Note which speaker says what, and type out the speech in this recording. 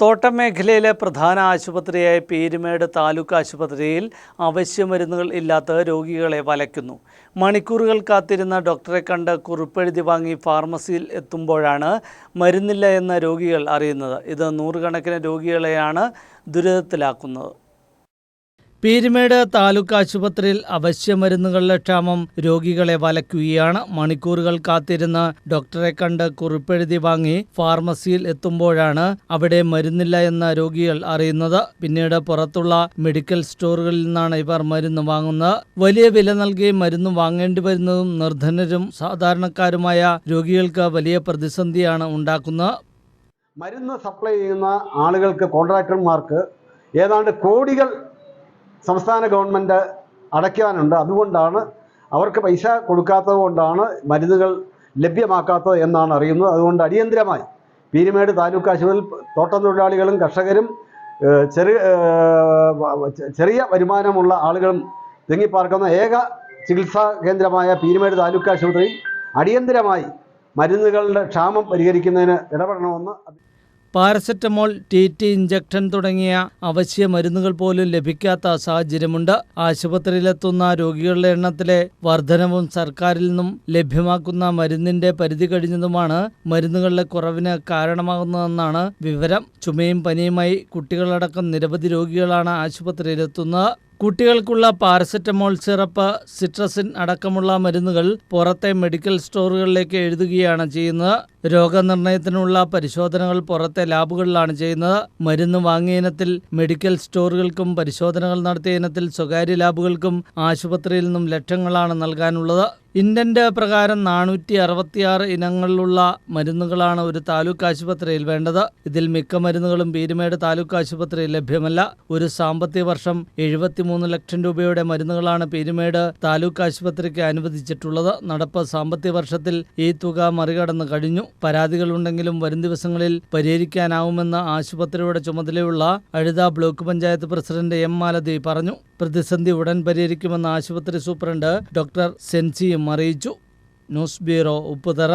Speaker 1: തോട്ടം മേഖലയിലെ പ്രധാന ആശുപത്രിയായ പീരുമേട് താലൂക്ക് ആശുപത്രിയിൽ അവശ്യ മരുന്നുകൾ ഇല്ലാത്ത രോഗികളെ വലയ്ക്കുന്നു. മണിക്കൂറുകൾ കാത്തിരുന്ന ഡോക്ടറെ കണ്ട് കുറിപ്പെഴുതി വാങ്ങി ഫാർമസിയിൽ എത്തുമ്പോഴാണ് മരുന്നില്ല എന്ന രോഗികൾ അറിയുന്നത്. ഇത് നൂറുകണക്കിന് രോഗികളെയാണ് ദുരിതത്തിലാക്കുന്നത്. പീരുമേട് താലൂക്ക് ആശുപത്രിയിൽ അവശ്യ അവശ്യമരുന്നുകളുടെ ക്ഷാമം രോഗികളെ വലയ്ക്കുകയാണ്. മണിക്കൂറുകൾ കാത്തിരുന്ന് ഡോക്ടറെ കണ്ട് കുറിപ്പെഴുതി വാങ്ങി ഫാർമസിയിൽ എത്തുമ്പോഴാണ് അവിടെ മരുന്നില്ല എന്ന രോഗികൾ അറിയുന്നത്. പിന്നീട് പുറത്തുള്ള മെഡിക്കൽ സ്റ്റോറുകളിൽ നിന്നാണ് ഇവർ മരുന്ന് വാങ്ങുന്നത്. വലിയ വില നൽകി മരുന്ന് വാങ്ങേണ്ടി വരുന്നതും നിർധനരും സാധാരണക്കാരുമായ രോഗികൾക്ക് വലിയ പ്രതിസന്ധിയാണ് ഉണ്ടാക്കുന്നത്.
Speaker 2: മരുന്ന് സപ്ലൈ ചെയ്യുന്ന ആളുകൾക്ക് കോൺട്രാക്ടർമാർക്ക് ഏതാണ്ട് കോടികൾ സംസ്ഥാന ഗവൺമെന്റ് അടയ്ക്കാനുണ്ട്. അതുകൊണ്ടാണ് അവർക്ക് പൈസ കൊടുക്കാത്തത് കൊണ്ടാണ് മരുന്നുകൾ ലഭ്യമാക്കാത്തത് എന്നാണ് അറിയുന്നത്. അതുകൊണ്ട് അടിയന്തിരമായി പീരുമേട് താലൂക്ക് ആശുപത്രിയിൽ തോട്ടം തൊഴിലാളികളും കർഷകരും ചെറിയ ചെറിയ വരുമാനമുള്ള ആളുകളും തിങ്ങിപ്പാർക്കുന്ന ഏക ചികിത്സാ കേന്ദ്രമായ പീരുമേട് താലൂക്ക് ആശുപത്രിയിൽ അടിയന്തിരമായി മരുന്നുകളുടെ ക്ഷാമം പരിഹരിക്കുന്നതിന് ഇടപെടണമെന്ന്
Speaker 1: പാരസെറ്റമോൾ ടി ടി ഇഞ്ചക്ഷൻ തുടങ്ങിയ അവശ്യ മരുന്നുകൾ പോലും ലഭിക്കാത്ത സാഹചര്യമുണ്ട്. ആശുപത്രിയിലെത്തുന്ന രോഗികളുടെ എണ്ണത്തിലെ വർധനവും സർക്കാരിൽ നിന്നും ലഭ്യമാക്കുന്ന മരുന്നിന്റെ പരിധി കഴിഞ്ഞതുമാണ് മരുന്നുകളുടെ കുറവിന് കാരണമാകുന്നതെന്നാണ് വിവരം. ചുമയും പനിയുമായി കുട്ടികളടക്കം നിരവധി രോഗികളാണ് ആശുപത്രിയിലെത്തുന്നത്. കുട്ടികൾക്കുള്ള പാരസെറ്റമോൾ സിറപ്പ് സിട്രസിൻ അടക്കമുള്ള മരുന്നുകൾ പുറത്തെ മെഡിക്കൽ സ്റ്റോറുകളിലേക്ക് എഴുതുകയാണ് ചെയ്യുന്നത്. രോഗനിർണയത്തിനുള്ള പരിശോധനകൾ പുറത്തെ ലാബുകളിലാണ് ചെയ്യുന്നത്. മരുന്ന് വാങ്ങിയ ഇനത്തിൽ മെഡിക്കൽ സ്റ്റോറുകൾക്കും പരിശോധനകൾ നടത്തിയ ഇനത്തിൽ സ്വകാര്യ ലാബുകൾക്കും ആശുപത്രിയിൽ നിന്നും ലക്ഷങ്ങളാണ് നൽകാനുള്ളത്. ഇൻഡന്റ് പ്രകാരം നാനൂറ്റി അറുപത്തിയാറ് ഇനങ്ങളിലുള്ള മരുന്നുകളാണ് ഒരു താലൂക്ക് ആശുപത്രിയിൽ വേണ്ടത്. ഇതിൽ മിക്ക മരുന്നുകളും പീരുമേട് താലൂക്ക് ആശുപത്രിയിൽ ലഭ്യമല്ല. ഒരു സാമ്പത്തിക വർഷം എഴുപത്തിമൂന്ന് ലക്ഷം രൂപയുടെ മരുന്നുകളാണ് പീരുമേട് താലൂക്ക് ആശുപത്രിക്ക് അനുവദിച്ചിട്ടുള്ളത്. നടപ്പ് സാമ്പത്തിക വർഷത്തിൽ ഈ തുക മറികടന്ന് കഴിഞ്ഞു. പരാതികളുണ്ടെങ്കിലും വരും ദിവസങ്ങളിൽ പരിഹരിക്കാനാവുമെന്ന് ആശുപത്രിയുടെ ചുമതലയുള്ള Azhutha block panchayat president M Malathi പറഞ്ഞു. പ്രതിസന്ധി ഉടൻ പരിഹരിക്കുമെന്ന് ആശുപത്രി സൂപ്രണ്ട് ഡോക്ടർ സെൻസിയും അറിയിച്ചു. News bureau Upputhara.